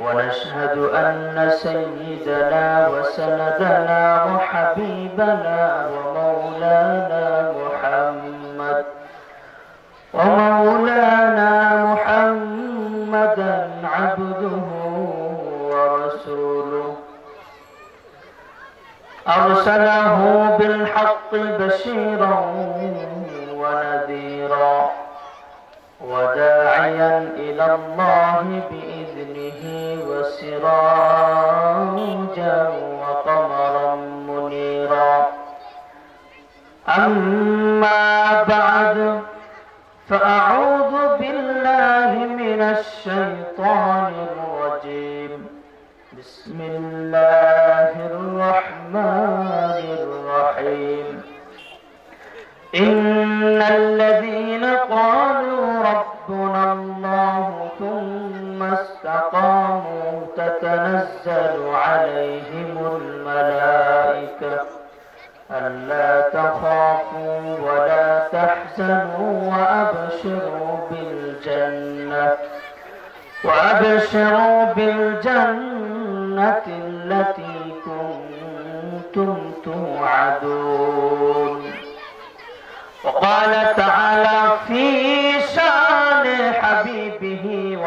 ونشهد أن سيدنا وسندنا وحبيبنا ومولانا محمد ومولانا محمدا عبده ورسوله. أرسله بالحق بشيرا ونذيرا وداعيا إلى الله بإذنه. وسراجا وقمرا منيرا. أما بعد فأعوذ بالله من الشيطان الرجيم. بسم الله الرحمن الرحيم. إن الذين قالوا ربنا الله استقاموا تتنزل عليهم الملائكة. ألا تخافوا ولا تحزنوا وأبشروا بالجنة. وأبشروا بالجنة التي كنتم توعدون. وقال تعالى في شان حبيبه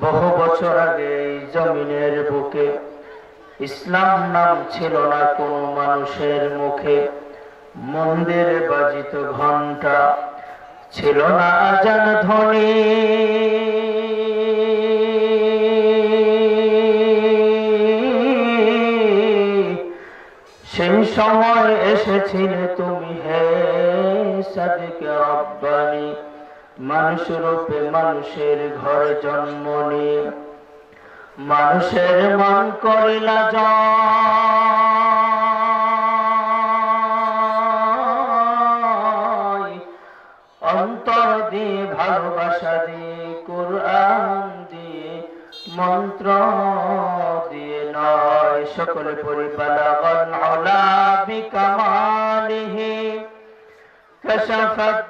বহু বছর আগে জমিনের বুকে ইসলাম নাম ছিল না কোন মানুষের মুখে। মন্দিরে বাজিত ঘণ্টা ছিল না আজান ধ্বনি। সেই সময় এসেছিলে তুমি, হে সাদিকে রব্বানী। মানুষ রূপে মানুষের ঘরে জন্ম নিয়ে। মানুষের মন করিলা জয়। অন্তর দিয়ে ভালোবাসা দিয়ে, কোরআন দিয়ে, মন্ত্র দিয়ে নয়। সকলে পরিপালা বিকামালিহি। কশফত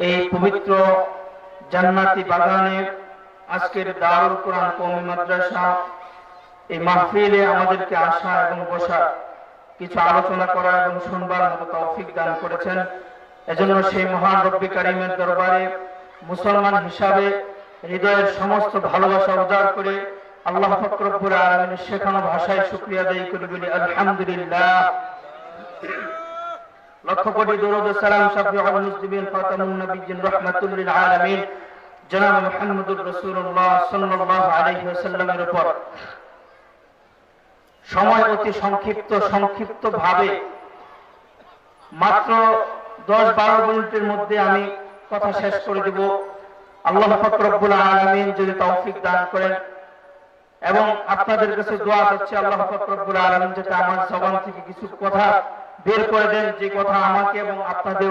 এই পবিত্র জান্নাতি বাগানে আজকের দারুল কোরআন কওমি মাদ্রাসা এই মাহফিলে আমাদেরকে আসা এবং বসা কিছু আলোচনা করা এবং শুনবার মতো তৌফিক দান করেছেন। এজন্য সেই মহান রব্বি কারিমের দরবারে মুসলমান হিসাবে হৃদয়ের সমস্ত ভালোবাসা উজাড় করে আল্লাহ ফকরব্বুল আলমিনের শেখানো ভাষায় শুক্রিয়া দেয় করে বলি, আলহামদুলিল্লাহ। লক্ষ কোটি দরুদ সালাম লিল আলামিন। জনাব মুহাম্মদুর রাসূলুল্লাহ সাল্লাল্লাহু আলাইহি ওয়াসাল্লামের উপর। সময় অতি সংক্ষিপ্ত সংক্ষিপ্ত ভাবে মাত্র দশ বারো মিনিটের মধ্যে আমি কথা শেষ করে দেব। আল্লাহ ফকরবুল আলমিন যদি তৌফিক দান করেন। এবং আপনাদের কাছে দোয়া হচ্ছে আল্লাহ ফকরবুল আলমিন যাতে আমার জবান থেকে কিছু কথা বের করে দেন, যে কথা আমাকে এবং আপনাদের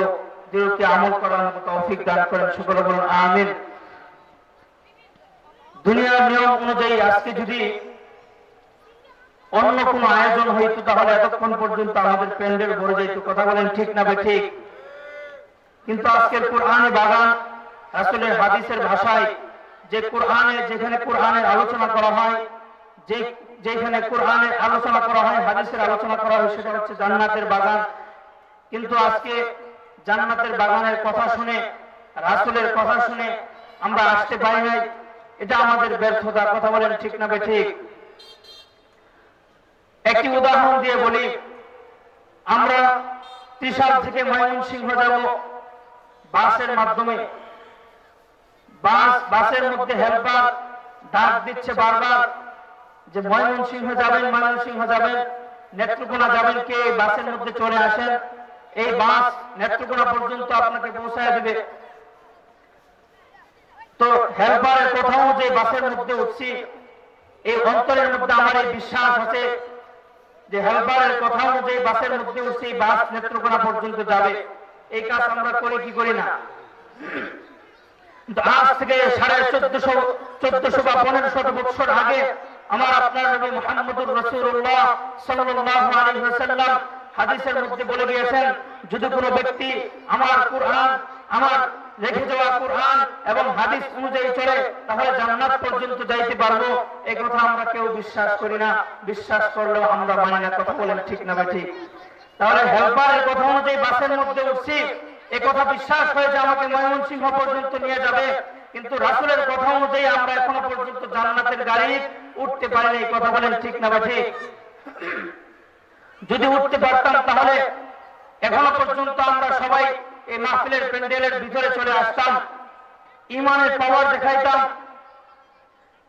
দিলকে আমল করার মতো তৌফিক দান করেন। সকলে বলুন, আমিন। দুনিয়ার নিয়ম অনুযায়ী আজকে যদি অন্য কোন আয়োজন হইতো, তাহলে এতক্ষণ পর্যন্ত আমাদের প্যান্ডেল ভরে যাইতো। কথা বলেন ঠিক না ঠিক? কিন্তু আজকের কোরআনে বাগান আসলে হাদিসের ভাষায় যে কোরআনে, যেখানে কোরআনের আলোচনা করা হয়, যে, যেখানে কোরআনের আলোচনা করা হয়, হাদিসের আলোচনা করা হয়, সেটা হচ্ছে জান্নাতের বাগান। কিন্তু আজকে জান্নাতের বাগানের কথা শুনে, রাসুলের কথা শুনে আমরা আসতে পারি নাই। এটা আমাদের ব্যর্থতা, কথা বলেন ঠিক না বে ঠিক? একটি উদাহরণ দিয়ে বলি। আমরা ত্রিশাল থেকে ময়মনসিংহ যাব। বাসের মাধ্যমে। বাস বাসের মধ্যে হেল্পার ডাক দিচ্ছে বারবার যে ময়মনসিংহ যাবেন ময়মনসিংহ যাবেন, নেত্রকোনা যাবেন, কে বাসের মধ্যে চলে আসেন? এই বাস নেত্রকোনা পর্যন্ত আপনাকে পৌঁছায় দেবে। তো হেল্পারের কোথাও যে বাসের মধ্যে উঠছি, এই অন্তরের মধ্যে আমার এই বিশ্বাস আছে যে হেল্পারের কথা অনুযায়ী বাসের মধ্যে উঠছি বাস নেত্রকোনা পর্যন্ত যাবে। এই কাজ আমরা করি কি করি না? আজ থেকে সাড়ে চোদ্দশো চোদ্দশো বা পনেরোশো বছর আগে আমার আপনার নবী মোহাম্মদুর রসুল্লাহ সাল্লাল্লাহু আলাইহি ওয়াসাল্লাম হাদিসের মধ্যে বলে গিয়েছেন যদি কোনো ব্যক্তি আমার কোরআন, আমার রেখে যাওয়া কোরআন এবং হাদিস অনুযায়ী চলে, তাহলে জান্নাত পর্যন্ত যাইতে পারব। এই কথা আমরা কেউ বিশ্বাস করি না। বিশ্বাস করলেও আমরা মানি না। কথা বলেন ঠিক না ভাই ঠিক? তাহলে হেল্পারের কথা অনুযায়ী বাসের মধ্যে উঠছি। এ কথা বিশ্বাস হয়ে যে আমাকে ময়মনসিংহ পর্যন্ত নিয়ে যাবে। কিন্তু রাসুলের কথা অনুযায়ী আমরা এখনও পর্যন্ত জান্নাতের গাড়ি উঠতে পারিনি। এই কথা বলেন ঠিক না ঠিক যদি উঠতে পারতাম তাহলে এখনও পর্যন্ত আমরা সবাই এই মাহফিলের প্যান্ডেলের ভিতরে চলে আসতাম। ইমানের পাওয়ার দেখাইতাম।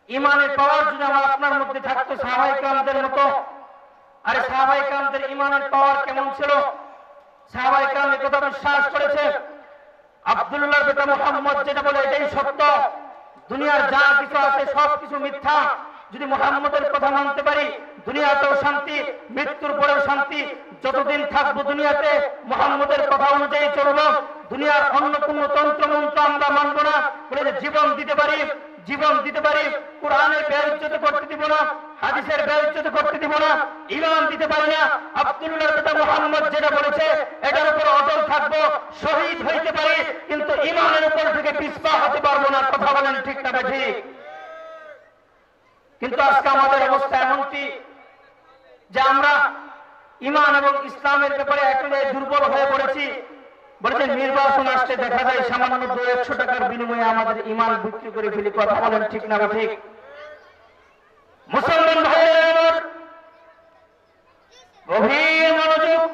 ইমানের পাওয়ার যদি আমার আপনার মধ্যে থাকতো সাহাবাইকামদের মতো আরে সাহাবাইকামদের ইমানের পাওয়ার কেমন ছিল? সাহাবাইকাম কথা বিশ্বাস করেছে। আব্দুল্লাহ বেটা মোহাম্মদ যেটা বলে এটাই সত্য। দুনিয়ার যা কিছু আছে সব কিছু মিথ্যা। যদি মোহাম্মদের কথা মানতে পারি, দুনিয়াতেও শান্তি, মৃত্যুর পরেও শান্তি। যতদিন থাকব দুনিয়াতে, মোহাম্মদের কথা অনুযায়ী চলবো। দুনিয়ার অন্য তন্ত্র মন্ত্র আমরা মানবো না। বলে জীবন দিতে পারি জীবন দিতে পারি, কোরআনের ব্যয়চ্যুত করতে দিব না, হাদিসের ব্যয়চ্যুত করতে দিব না ইমান দিতে পারি না। আব্দুল্লাহ পিতা মোহাম্মদ যেটা বলেছে, এটার উপর অটল থাকব, শহীদ হইতে পারি, কিন্তু ইমানের উপর থেকে পিছপা হতে পারব না, কথা বলেন ঠিক না ঠিক কিন্তু আজকে আমাদের অবস্থা এমনটি যে আমরা ইমান এবং ইসলামের ব্যাপারে একেবারে দুর্বল হয়ে পড়েছি। বলেছে, নির্বাচন আসতে দেখা যায় সামান্য দু একশো টাকার বিনিময়ে আমাদের ইমান বিক্রি করে ফেলি। কথা বলেন ঠিক না ঠিক? মুসলমান ভাইয়েরা গভীর মনোযোগ।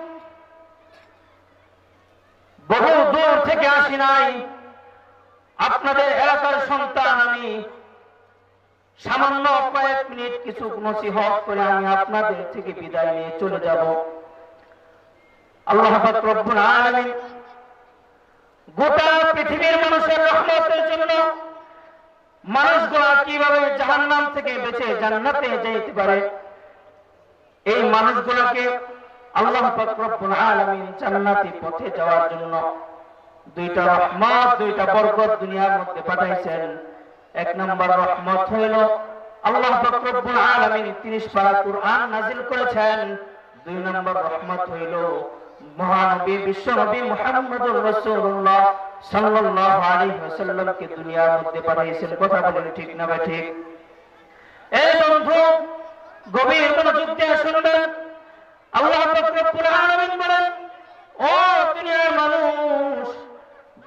বহু দূর থেকে আসি নাই। আপনাদের এলাকার সন্তান আমি। সামান্য কয়েক মিনিট কিছু নসিহত করে আমি আপনাদের থেকে বিদায় নিয়ে চলে যাব। আল্লাহ রব্বুল আলামিন গোটা পৃথিবীর মানুষের রহমতের জন্য মানুষগুলা কীভাবে জাহান্নাম থেকে বেঁচে জান্নাতে যেতে পারে, এই মানুষগুলোকে আল্লাহ জান্নাতি পথে যাওয়ার জন্য দুইটা রহমত, দুইটা বরকত দুনিয়ার মধ্যে পাঠাইছেন। এক নম্বর রহমত হইল আল্লাহ পাক রব্বুল আলামিন 30 পারা কুরআন নাযিল করেছেন। দুই নম্বর রহমত হইল মহানবী, বিশ্বনবী মুহাম্মদুর রাসূলুল্লাহ সাল্লাল্লাহু আলাইহি ওয়াসাল্লামকে দুনিয়ার মধ্যে পাঠিয়েছেন। কথা বলেন ঠিক না ভাই ঠিক? এই বন্ধু, গভীর মনোযোগ দিয়ে শুনবেন। আল্লাহ পাক রব্বুল বলেন, ও দুনিয়ার মানুষ,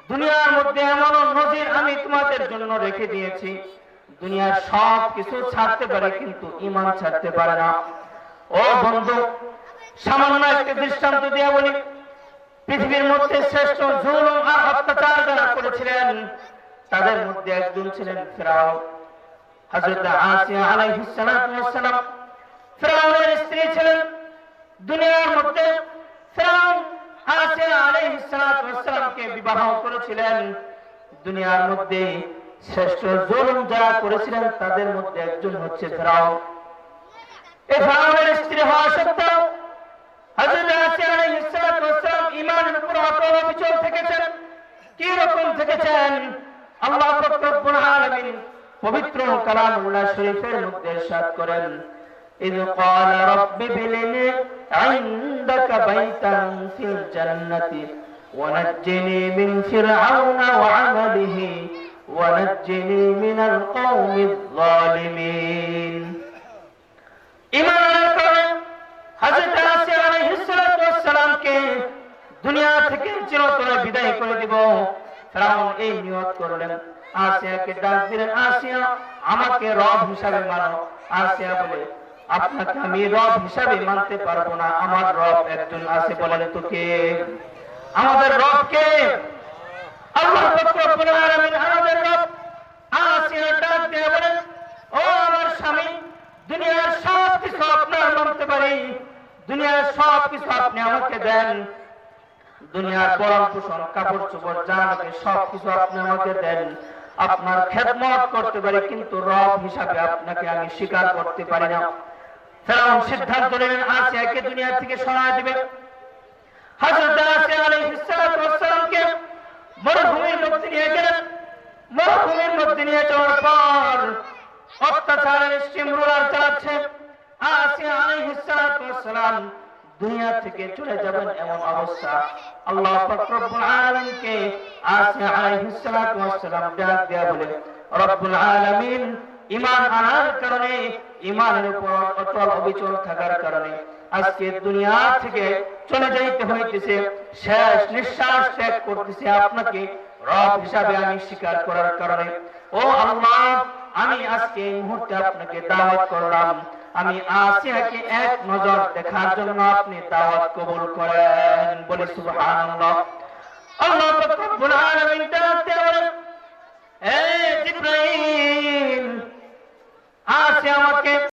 দুনিয়ার মধ্যে এমন নজির আমি তোমাদের জন্য রেখে দিয়েছি। দুনিয়ার সব কিছু ছাড়তে পারে কিন্তু ইমান ছাড়তে পারে না। ও বন্ধু সামান্য একটা দৃষ্টান্ত দিয়ে বলি, পৃথিবীর মধ্যে শ্রেষ্ঠ জুলুম আর অত্যাচার যারা করেছিলেন, তাদের মধ্যে একজন ছিলেন ফেরাও। আসিয়া সালাতু ফেরাউনের স্ত্রী ছিলেন। দুনিয়ার মধ্যে ফেরাউন আসিয়া সালাতু বিবাহ করেছিলেন। দুনিয়ার মধ্যে শ্রেষ্ঠ জুলুম যারা করেছিলেন, তাদের মধ্যে একজন হচ্ছে ফেরাউন। এই ফেরাউনের স্ত্রী হওয়া সত্ত্বেও হযরত আসিয়া আলাইহিস সালাতু ওয়াস সালাম ঈমানের উপর অটল অবিচল থেকেছেন কি রকম থেকেছেন আল্লাহ পাক রব্বুল আলামিন পবিত্র কালামুল্লাহ শরীফের মধ্যে ইরশাদ করেন إذ قال رب ابن لي عندك بيتا في الجنة ونجني من فرعون وعمله ونجني من القوم الظالمين ইমান আনার কারণে হযরত দুনিয়া থেকে চিরতরে বিদায় করে দিব। ফেরাউন এই নিয়ত করলেন। আসিয়াকে ডাক দিলেন, আসিয়া, আমাকে রব হিসাবে মানো। আসিয়া বলে, আপনাকে আমি রব হিসাবে মানতে পারব না। আমার রব একজন আছে বলেন তো কে? আমাদের রব কে? আল্লাহ রব্বুল আমাদের রব। আসিয়া ডাক দিয়ে বলেন, ও আমার স্বামী, দুনিয়ার সব কিছু আপনার মানতে পারি। দুনিয়ার সব কিছু আপনি আমাকে দেন। দুনিয়ার বরণ পোষণ কাপড় চোপড় যা লাগে সব কিছু আপনি আমাকে দেন। আপনার খেদমত করতে পারি, কিন্তু রব হিসাবে আপনাকে আমি স্বীকার করতে পারি না। ফেরাউন সিদ্ধান্ত নিলেন, আসিয়াকে দুনিয়া থেকে সরায় দিবে। হযরত আসিয়া আলাইহিস সালাতু ওয়াস সালামকে মরুভূমির মধ্যে নিয়ে গেলেন। মরুভূমির মধ্যে নিয়ে যাওয়ার পর অত্যাচারের স্টিম চালাচ্ছে। আসিয়া আলাইহিস সালাম দুনিয়া থেকে চলে যাবেন এমন অবস্থা। আল্লাহ পাক রব্বুল আলামিনকে আলাইহিস সালাতু ওয়াস সালাম ডাক দেয়া বলে রব্বুল আলামিন, ঈমান আনার কারণে ঈমানের উপর অটল অবিচল থাকার কারণে আজকে দুনিয়া থেকে চলে যাইতে হইতেছে, শেষ নিঃশ্বাস ত্যাগ করতেছে আপনাকে, রব হিসাবে আমি স্বীকার করার কারণে। ও আল্লাহ, আমি আজকে এই মুহূর্তে আপনাকে দাওয়াত করলাম। আমি আসিয়াকে এক নজর দেখার জন্য আপনি দাওয়াত কবুল করেন? বলে সুবহানাল্লাহ। আল্লাহ রব্বুল আলামিন ডাকতে বলেন আমাকে